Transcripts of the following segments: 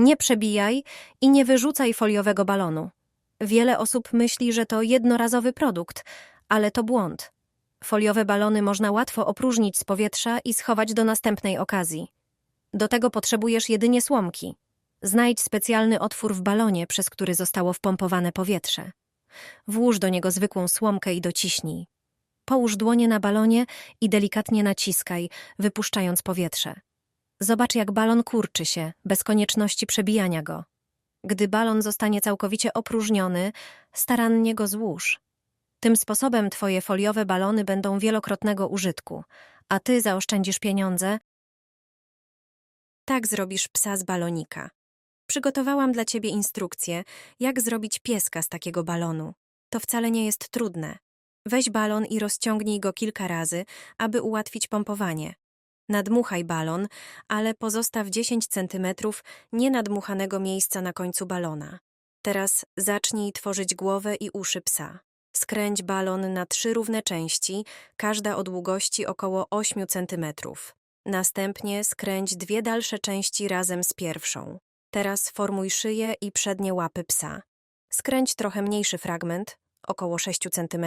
Nie przebijaj i nie wyrzucaj foliowego balonu. Wiele osób myśli, że to jednorazowy produkt, ale to błąd. Foliowe balony można łatwo opróżnić z powietrza i schować do następnej okazji. Do tego potrzebujesz jedynie słomki. Znajdź specjalny otwór w balonie, przez który zostało wpompowane powietrze. Włóż do niego zwykłą słomkę i dociśnij. Połóż dłonie na balonie i delikatnie naciskaj, wypuszczając powietrze. Zobacz, jak balon kurczy się, bez konieczności przebijania go. Gdy balon zostanie całkowicie opróżniony, starannie go złóż. Tym sposobem twoje foliowe balony będą wielokrotnego użytku, a ty zaoszczędzisz pieniądze. Tak zrobisz psa z balonika. Przygotowałam dla ciebie instrukcję, jak zrobić pieska z takiego balonu. To wcale nie jest trudne. Weź balon i rozciągnij go kilka razy, aby ułatwić pompowanie. Nadmuchaj balon, ale pozostaw 10 cm nienadmuchanego miejsca na końcu balona. Teraz zacznij tworzyć głowę i uszy psa. Skręć balon na trzy równe części, każda o długości około 8 cm. Następnie skręć dwie dalsze części razem z pierwszą. Teraz formuj szyję i przednie łapy psa. Skręć trochę mniejszy fragment, około 6 cm,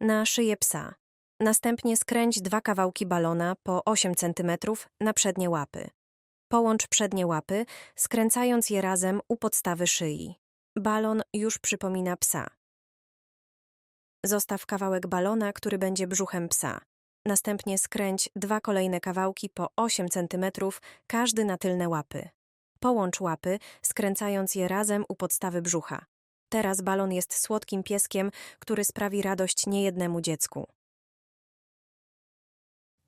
na szyję psa. Następnie skręć dwa kawałki balona po 8 cm na przednie łapy. Połącz przednie łapy, skręcając je razem u podstawy szyi. Balon już przypomina psa. Zostaw kawałek balona, który będzie brzuchem psa. Następnie skręć dwa kolejne kawałki po 8 cm, każdy na tylne łapy. Połącz łapy, skręcając je razem u podstawy brzucha. Teraz balon jest słodkim pieskiem, który sprawi radość niejednemu dziecku.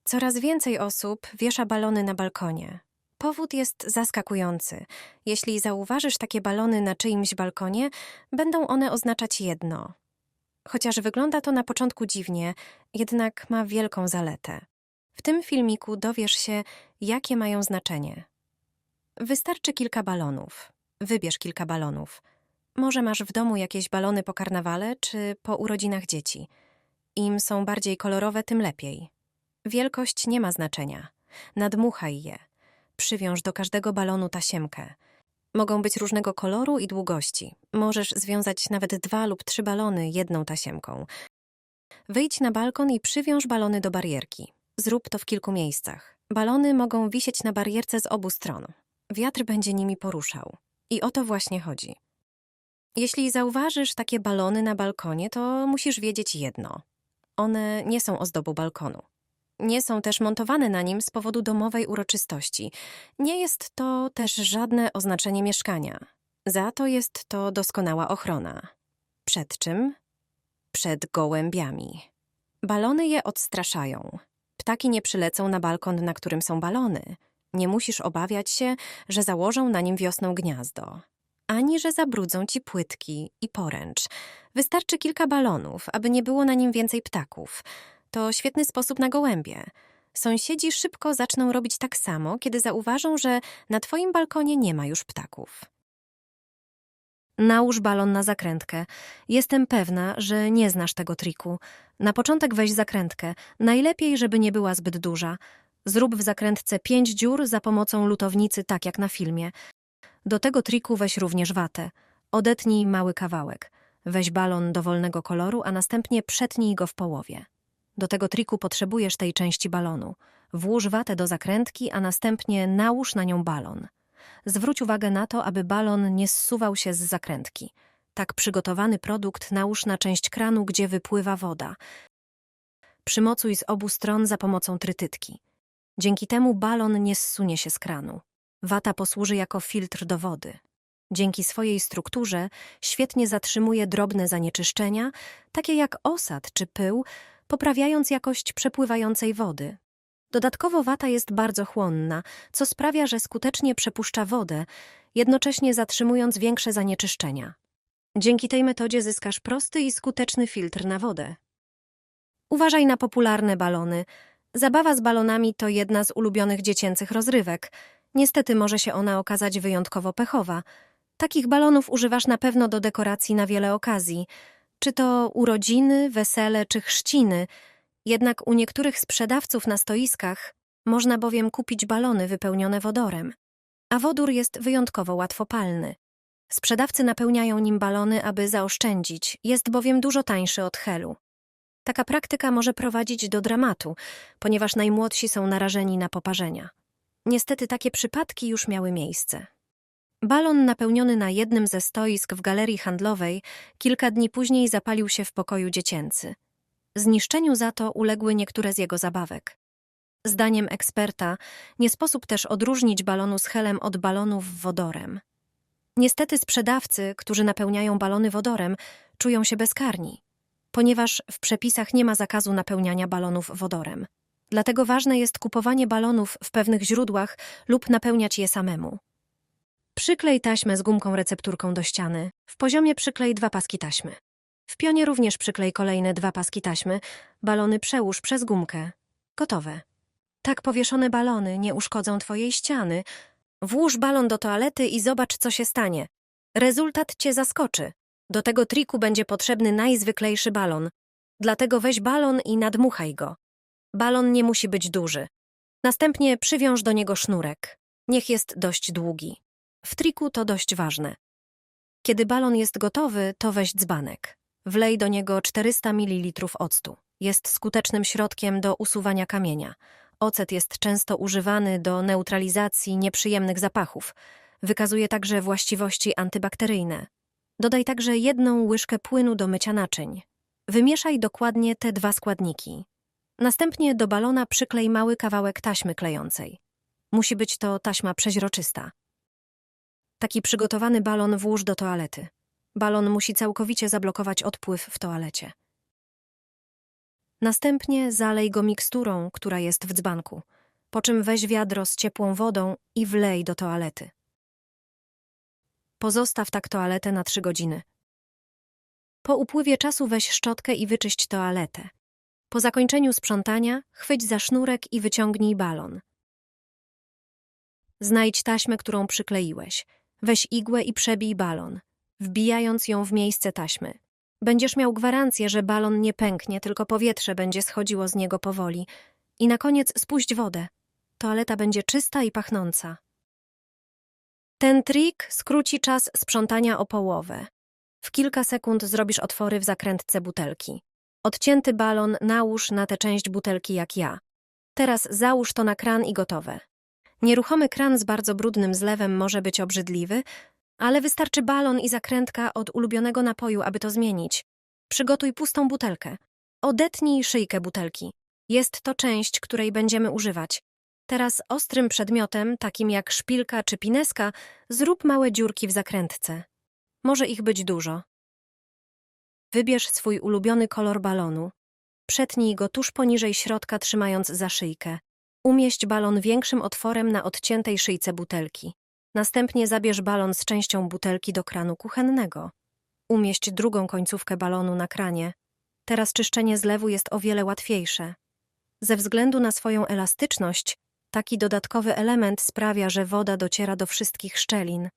Coraz więcej osób wiesza balony na balkonie. Powód jest zaskakujący. Jeśli zauważysz takie balony na czyimś balkonie, będą one oznaczać jedno. Chociaż wygląda to na początku dziwnie, jednak ma wielką zaletę. W tym filmiku dowiesz się, jakie mają znaczenie. Wystarczy kilka balonów. Wybierz kilka balonów. Może masz w domu jakieś balony po karnawale czy po urodzinach dzieci. Im są bardziej kolorowe, tym lepiej. Wielkość nie ma znaczenia. Nadmuchaj je. Przywiąż do każdego balonu tasiemkę. Mogą być różnego koloru i długości. Możesz związać nawet dwa lub trzy balony jedną tasiemką. Wyjdź na balkon i przywiąż balony do barierki. Zrób to w kilku miejscach. Balony mogą wisieć na barierce z obu stron. Wiatr będzie nimi poruszał. I o to właśnie chodzi. Jeśli zauważysz takie balony na balkonie, to musisz wiedzieć jedno. One nie są ozdobą balkonu. Nie są też montowane na nim z powodu domowej uroczystości. Nie jest to też żadne oznaczenie mieszkania. Za to jest to doskonała ochrona. Przed czym? Przed gołębiami. Balony je odstraszają. Ptaki nie przylecą na balkon, na którym są balony. Nie musisz obawiać się, że założą na nim wiosną gniazdo. Ani że zabrudzą ci płytki i poręcz. Wystarczy kilka balonów, aby nie było na nim więcej ptaków. To świetny sposób na gołębie. Sąsiedzi szybko zaczną robić tak samo, kiedy zauważą, że na twoim balkonie nie ma już ptaków. Nałóż balon na zakrętkę. Jestem pewna, że nie znasz tego triku. Na początek weź zakrętkę. Najlepiej, żeby nie była zbyt duża. Zrób w zakrętce pięć dziur za pomocą lutownicy, tak jak na filmie. Do tego triku weź również watę. Odetnij mały kawałek. Weź balon dowolnego koloru, a następnie przetnij go w połowie. Do tego triku potrzebujesz tej części balonu. Włóż watę do zakrętki, a następnie nałóż na nią balon. Zwróć uwagę na to, aby balon nie zsuwał się z zakrętki. Tak przygotowany produkt nałóż na część kranu, gdzie wypływa woda. Przymocuj z obu stron za pomocą trytytki. Dzięki temu balon nie zsunie się z kranu. Wata posłuży jako filtr do wody. Dzięki swojej strukturze świetnie zatrzymuje drobne zanieczyszczenia, takie jak osad czy pył, poprawiając jakość przepływającej wody. Dodatkowo wata jest bardzo chłonna, co sprawia, że skutecznie przepuszcza wodę, jednocześnie zatrzymując większe zanieczyszczenia. Dzięki tej metodzie zyskasz prosty i skuteczny filtr na wodę. Uważaj na popularne balony. Zabawa z balonami to jedna z ulubionych dziecięcych rozrywek. Niestety może się ona okazać wyjątkowo pechowa. Takich balonów używasz na pewno do dekoracji na wiele okazji – czy to urodziny, wesele czy chrzciny, jednak u niektórych sprzedawców na stoiskach można bowiem kupić balony wypełnione wodorem. a wodór jest wyjątkowo łatwopalny. Sprzedawcy napełniają nim balony, aby zaoszczędzić, jest bowiem dużo tańszy od helu. Taka praktyka może prowadzić do dramatu, ponieważ najmłodsi są narażeni na poparzenia. Niestety takie przypadki już miały miejsce. Balon napełniony na jednym ze stoisk w galerii handlowej kilka dni później zapalił się w pokoju dziecięcy. Zniszczeniu za to uległy niektóre z jego zabawek. Zdaniem eksperta nie sposób też odróżnić balonu z helem od balonów wodorem. Niestety sprzedawcy, którzy napełniają balony wodorem, czują się bezkarni, ponieważ w przepisach nie ma zakazu napełniania balonów wodorem. Dlatego ważne jest kupowanie balonów w pewnych źródłach lub napełniać je samemu. Przyklej taśmę z gumką recepturką do ściany. W poziomie przyklej dwa paski taśmy. W pionie również przyklej kolejne dwa paski taśmy. Balony przełóż przez gumkę. Gotowe. Tak powieszone balony nie uszkodzą twojej ściany. Włóż balon do toalety i zobacz, co się stanie. Rezultat cię zaskoczy. Do tego triku będzie potrzebny najzwyklejszy balon. Dlatego weź balon i nadmuchaj go. Balon nie musi być duży. Następnie przywiąż do niego sznurek. Niech jest dość długi. W triku to dość ważne. Kiedy balon jest gotowy, to weź dzbanek. Wlej do niego 400 ml octu. Jest skutecznym środkiem do usuwania kamienia. Ocet jest często używany do neutralizacji nieprzyjemnych zapachów. Wykazuje także właściwości antybakteryjne. Dodaj także jedną łyżkę płynu do mycia naczyń. Wymieszaj dokładnie te dwa składniki. Następnie do balona przyklej mały kawałek taśmy klejącej. Musi być to taśma przeźroczysta. Taki przygotowany balon włóż do toalety. Balon musi całkowicie zablokować odpływ w toalecie. Następnie zalej go miksturą, która jest w dzbanku, po czym weź wiadro z ciepłą wodą i wlej do toalety. Pozostaw tak toaletę na 3 godziny. Po upływie czasu weź szczotkę i wyczyść toaletę. Po zakończeniu sprzątania chwyć za sznurek i wyciągnij balon. Znajdź taśmę, którą przykleiłeś. Weź igłę i przebij balon, wbijając ją w miejsce taśmy. Będziesz miał gwarancję, że balon nie pęknie, tylko powietrze będzie schodziło z niego powoli. I na koniec spuść wodę. Toaleta będzie czysta i pachnąca. Ten trik skróci czas sprzątania o połowę. W kilka sekund zrobisz otwory w zakrętce butelki. Odcięty balon nałóż na tę część butelki jak ja. Teraz załóż to na kran i gotowe. Nieruchomy kran z bardzo brudnym zlewem może być obrzydliwy, ale wystarczy balon i zakrętka od ulubionego napoju, aby to zmienić. Przygotuj pustą butelkę. Odetnij szyjkę butelki. Jest to część, której będziemy używać. Teraz ostrym przedmiotem, takim jak szpilka czy pineska, zrób małe dziurki w zakrętce. Może ich być dużo. Wybierz swój ulubiony kolor balonu. Przetnij go tuż poniżej środka, trzymając za szyjkę. Umieść balon większym otworem na odciętej szyjce butelki. Następnie zabierz balon z częścią butelki do kranu kuchennego. Umieść drugą końcówkę balonu na kranie. Teraz czyszczenie zlewu jest o wiele łatwiejsze. Ze względu na swoją elastyczność, taki dodatkowy element sprawia, że woda dociera do wszystkich szczelin.